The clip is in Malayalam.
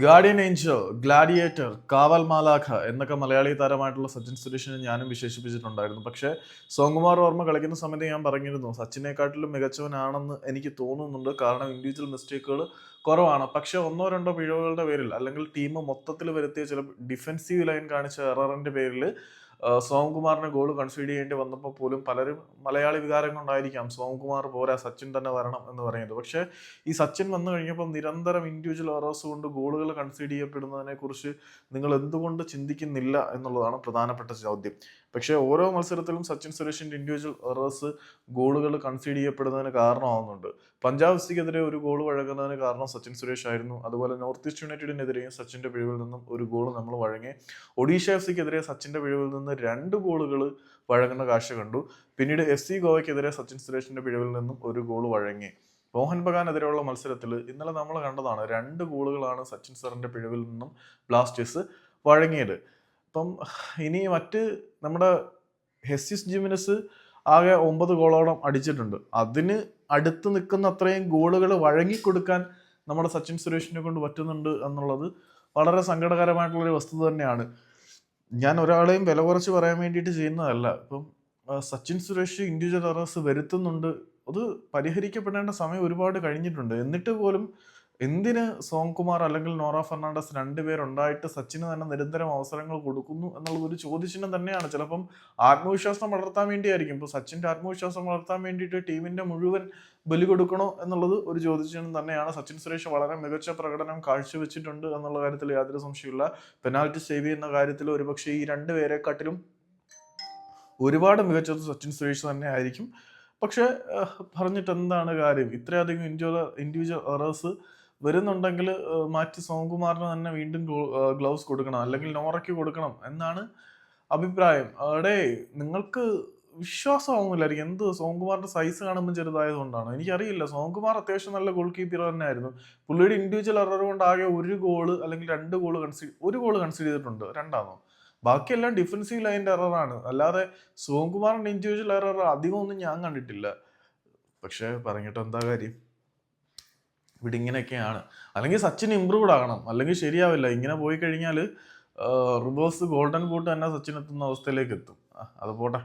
ഗാർഡിയൻ ഏഞ്ചൽ ഗ്ലാഡിയേറ്റർ കാവൽ മാലാഖ എന്നൊക്കെ മലയാളി താരമായിട്ടുള്ള സച്ചിൻ സുരേഷിനെ ഞാനും വിശേഷിപ്പിച്ചിട്ടുണ്ടായിരുന്നു. പക്ഷേ സോങ്കുമാർ വർമ്മ കളിക്കുന്ന സമയത്ത് ഞാൻ പറഞ്ഞിരുന്നു സച്ചിനെക്കാട്ടിലും മികച്ചവനാണെന്ന് എനിക്ക് തോന്നുന്നുണ്ട്. കാരണം ഇൻഡിവിജ്വൽ മിസ്റ്റേക്കുകൾ കുറവാണ്. പക്ഷെ ഒന്നോ രണ്ടോ പിഴവുകളുടെ പേരിൽ അല്ലെങ്കിൽ ടീം മൊത്തത്തിൽ വരുത്തിയ ചില ഡിഫൻസീവ് ലൈൻ കാണിച്ച എററിന്റെ പേരിൽ സോംകുമാറിന് ഗോൾ കൺസീഡ് ചെയ്യേണ്ടി വന്നപ്പോൾ പോലും പലരും മലയാളി വികാരം കൊണ്ടായിരിക്കാം സോംകുമാർ പോരാ സച്ചിൻ തന്നെ വരണം എന്ന് പറയുന്നത്. പക്ഷേ ഈ സച്ചിൻ വന്നു കഴിഞ്ഞപ്പോൾ നിരന്തരം ഇൻഡിവിജ്വൽ ഓവേഴ്സ് കൊണ്ട് ഗോളുകൾ കൺസീഡ് ചെയ്യപ്പെടുന്നതിനെ കുറിച്ച് നിങ്ങൾ എന്തുകൊണ്ട് ചിന്തിക്കുന്നില്ല എന്നുള്ളതാണ് പ്രധാനപ്പെട്ട ചോദ്യം. പക്ഷേ ഓരോ മത്സരത്തിലും സച്ചിൻ സുരേഷിന്റെ ഇൻഡിവിജ്വൽ എറേഴ്സ് ഗോളുകൾ കൺസീഡ് ചെയ്യപ്പെടുന്നതിന് കാരണമാവുന്നുണ്ട്. പഞ്ചാബ് സിക്കെതിരെ ഒരു ഗോൾ വഴങ്ങുന്നതിന് കാരണം സച്ചിൻ സുരേഷ് ആയിരുന്നു. അതുപോലെ നോർത്ത് ഈസ്റ്റ് യുണൈറ്റഡിനെതിരെയും സച്ചിന്റെ പിഴവിൽ നിന്നും ഒരു ഗോൾ നമ്മൾ വഴങ്ങി. ഒഡീഷ എഫ് സിക്കെതിരെ സച്ചിന്റെ പിഴവിൽ നിന്ന് രണ്ട് ഗോളുകൾ വഴങ്ങുന്ന കാഴ്ച കണ്ടു. പിന്നീട് എഫ് സി ഗോവയ്ക്കെതിരെ സച്ചിൻ സുരേഷിന്റെ പിഴവിൽ നിന്നും ഒരു ഗോൾ വഴങ്ങി. മോഹൻ ബഗാനെതിരെയുള്ള മത്സരത്തിൽ ഇന്നലെ നമ്മൾ കണ്ടതാണ് രണ്ട് ഗോളുകളാണ് സച്ചിൻ സാറിന്റെ പിഴവിൽ നിന്നും ബ്ലാസ്റ്റേഴ്സ് വഴങ്ങിയത്. അപ്പം ഇനി മറ്റ് നമ്മുടെ ഹെസ്സിസ് ജിമിനസ് ആകെ ഒമ്പത് ഗോളോളം അടിച്ചിട്ടുണ്ട്. അതിന് അടുത്ത് നിൽക്കുന്ന അത്രയും ഗോളുകൾ വഴങ്ങിക്കൊടുക്കാൻ നമ്മുടെ സച്ചിൻ സുരേഷിനെ കൊണ്ട് പറ്റുന്നുണ്ട് എന്നുള്ളത് വളരെ സങ്കടകരമായിട്ടുള്ളൊരു വസ്തുത തന്നെയാണ്. ഞാൻ ഒരാളെയും വില കുറച്ച് പറയാൻ വേണ്ടിയിട്ട് ചെയ്യുന്നതല്ല. ഇപ്പം സച്ചിൻ സുരേഷ് ഇൻഡിവിജ്വൽ എറേഴ്സ് വരുത്തുന്നുണ്ട്. അത് പരിഹരിക്കപ്പെടേണ്ട സമയം ഒരുപാട് കഴിഞ്ഞിട്ടുണ്ട്. എന്നിട്ട് പോലും എന്തിന് സോംകുമാർ അല്ലെങ്കിൽ നോറ ഫെർണാണ്ടസ് രണ്ടുപേരുണ്ടായിട്ട് സച്ചിന് തന്നെ നിരന്തരം അവസരങ്ങൾ കൊടുക്കുന്നു എന്നുള്ളത് ഒരു ചോദ്യചിഹ്നം തന്നെയാണ്. ചിലപ്പം ആത്മവിശ്വാസം വളർത്താൻ വേണ്ടിയായിരിക്കും. ഇപ്പോൾ സച്ചിന്റെ ആത്മവിശ്വാസം വളർത്താൻ വേണ്ടിയിട്ട് ടീമിന്റെ മുഴുവൻ ബലി കൊടുക്കണോ എന്നുള്ളത് ഒരു ചോദ്യചിഹ്നം തന്നെയാണ്. സച്ചിൻ സുരേഷ് വളരെ മികച്ച പ്രകടനം കാഴ്ചവെച്ചിട്ടുണ്ട് എന്നുള്ള കാര്യത്തിൽ യാതൊരു സംശയമില്ല പെനാൽറ്റി സേവ് ചെയ്യുന്ന കാര്യത്തിൽ ഒരുപക്ഷെ ഈ രണ്ടുപേരെക്കാട്ടിലും ഒരുപാട് മികച്ചത് സച്ചിൻ സുരേഷ് തന്നെ ആയിരിക്കും. പക്ഷേ പറഞ്ഞിട്ട് എന്താണ് കാര്യം? ഇത്രയധികം ഇൻഡിവിജ്വൽ ഇൻഡിവിജ്വൽ എറേഴ്സ് വരുന്നുണ്ടെങ്കിൽ മാറ്റി സോംകുമാറിന് തന്നെ വീണ്ടും ഗ്ലൗസ് കൊടുക്കണം. അല്ലെങ്കിൽ നോറയ്ക്ക് കൊടുക്കണം എന്നാണ് അഭിപ്രായം. അവിടെ നിങ്ങൾക്ക് വിശ്വാസമാവുന്നില്ലായിരിക്കും. എന്ത് സോംകുമാറിന്റെ സൈസ് കാണുമ്പോൾ ചെറുതായതുകൊണ്ടാണ്. എനിക്കറിയില്ല. സോംകുമാർ അത്യാവശ്യം നല്ല ഗോൾ കീപ്പർ തന്നെയായിരുന്നു. പുള്ളിയുടെ ഇൻഡിവിജ്വൽ എറർ കൊണ്ട് ആകെ ഒരു ഗോൾ അല്ലെങ്കിൽ രണ്ട് ഗോൾ കൺസീഡ് ഒരു ഗോൾ കൺസിഡർ ചെയ്തിട്ടുണ്ട്. രണ്ടാണോ ബാക്കിയെല്ലാം ഡിഫൻസീവ് ലൈന്റെ എററാണ് അല്ലാതെ സോംകുമാറിന്റെ ഇൻഡിവിജ്വൽ എറർ അധികമൊന്നും ഞാൻ കണ്ടിട്ടില്ല. പക്ഷേ പറഞ്ഞിട്ട് എന്താ കാര്യം? ഇവിടെ ഇങ്ങനെയൊക്കെയാണ്. അല്ലെങ്കിൽ സച്ചിൻ ഇമ്പ്രൂവ്ഡ് ആകണം. അല്ലെങ്കിൽ ശരിയാവില്ല. ഇങ്ങനെ പോയി കഴിഞ്ഞാൽ റിവേഴ്സ് ഗോൾഡൻ ബൂട്ട് തന്നെ സച്ചിൻ എത്തുന്ന അവസ്ഥയിലേക്ക് എത്തും. അത് പോട്ടെ.